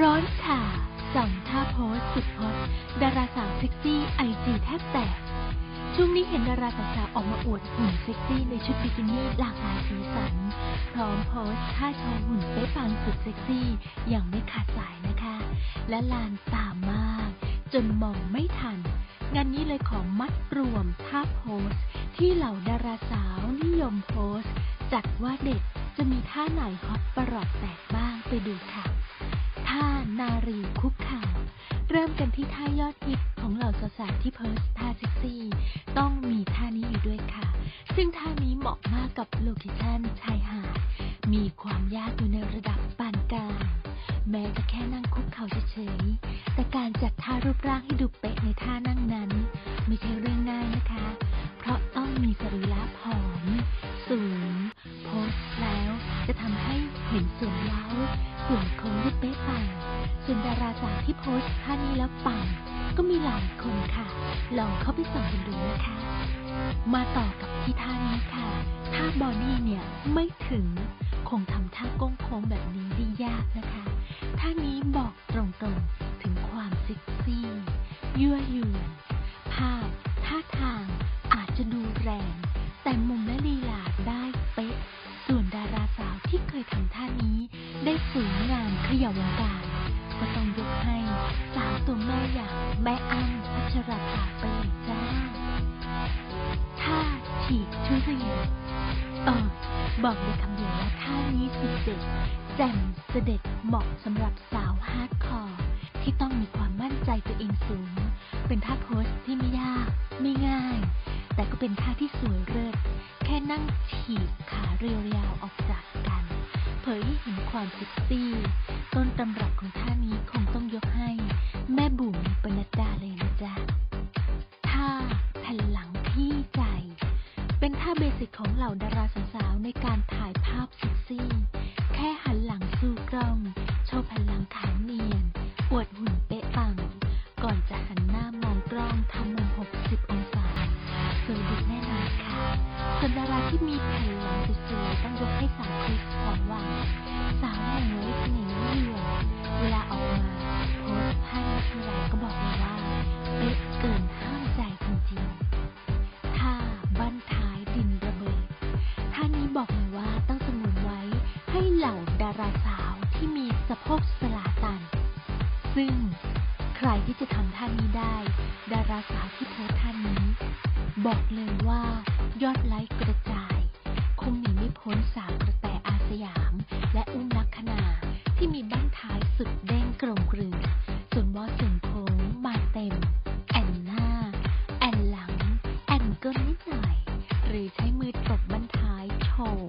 ร้อนค่ะจองท่าโพสสุดฮอตดาราสาวเซ็กซี่ไอจีแทบแตก ช่วงนี้เห็นดาราสาวออกมาอวดหุ่นเซ็กซี่ในชุดบิกินี่หลากหลายสีสัน พร้อมโพสท่าโชว์หุ่นเป๊ะปังสุดเซ็กซี่อย่างไม่ขาดสายนะคะ และลานตามมาก จนมองไม่ทัน งานนี้เลยขอมัดรวมท่าโพสที่เหล่าดาราสาวนิยมโพสจัดว่าเด็ดจะมีท่าไหนฮอตประหลอดแตกบ้างไปดูค่ะ ท่านารีคุกเข่าเริ่มกันที่ท่ายอดฮิตของเหล่าสาวๆที่โพสท่าเซ็กซี่ ต้องมีท่านี้อยู่ด้วยค่ะ ซึ่งท่านี้เหมาะมากกับโลเคชั่นชายหาด มีความยากอยู่ในระดับปานกลางแม้จะแค่นั่งคุกเข่าเฉยๆแต่การจัดท่ารูปร่างให้ดูเป๊ะในท่านั่งนั้น ไม่ใช่เรื่องง่ายนะคะ ส่วนดาราสาวที่โพสท่านี้แล้วปังก็มีหลายคนค่ะ ลองเข้าไปส่องกันดูนะคะ มาต่อกับที่ท่านี้ค่ะ ท่าบอดี้เนี่ยไม่ถึง คงทำท่าก้งโค้งแบบนี้ได้ยากนะคะ ท่านี้บอกตรงๆถึงความเซ็กซี่ยั่วยวนภาพ ท่าทางอาจจะดูแรง แต่มุมและลีลาได้เป๊ะ ส่วนดาราสาวที่เคยทำท่านี้ ได้สวยงามขย่าวงการ ก็ต้องยกให้ สาวตัวแม่อย่างแม่อ้ำพัชราภาไปเลยจ้าท่าฉีกทุเรียนเออบอกเลยคำเดียวว่าท่านี้สุดเด็ดแจ่มเสด็จเหมาะสำหรับสาวฮาร์ดคอร์ที่ต้องมีความมั่นใจตัวเองสูง เป็นท่าโพสที่ไม่ยาก ไม่ง่าย แต่ก็เป็นท่าที่สวยเลิศแค่นั่งฉีกขาเรียวๆออกจากกัน ยให้เห็นความเซ็กซี่ ต้นตำรับของท่านี้คงต้องยกให้ แม่บุ๋มปนัดดาเลยนะจ๊ะ ท่าแผ่นหลังที่ใจ เป็นท่าเบสิกของเหล่าดาราสาวๆในการถ่ายภาพเซ็กซี่ แค่หันหลังสู่กล้อง โชว์แผ่นหลังขาวเนียน อวดหุ่นเป๊ะปัง ก่อนจะหันหน้ามองกล้องทำมุม60 องศาสวยด็ดแน่นอนค่ะส่วนดาราที่มีแผ่น สวยๆต้องยกให้สาวคริสหอมหวานสาวหมวยเสน่ห์ไม่หวเวลาออกมาโพสท่านี้ทีไรก็บอกเลยว่าเป๊ะเกินห้ามใจจริงๆท่าบั้นท้ายดินระเบิดท่านี้บอกเลยว่าต้องสงวนไว้ให้เหล่าดาราสาวที่มีสะโพกสลาตัน ซึ่งใครที่จะทำท่านี้ได้ ดาราสาวที่โพสท่านี้ บอกเลยว่ายอดไลค์กระจาย คงหนีไม่พ้นสาวกระแตอาสยาม และอุ้มลักษณาที่มีบ้านท้ายสุดเด้งกลมกลืนส่วนบอสส่วนโค้งมาเต็ม แอนหน้า แอนหลัง แอนก้นนิดหน่อย หรือใช้มือตบบั้นท้ายโชว์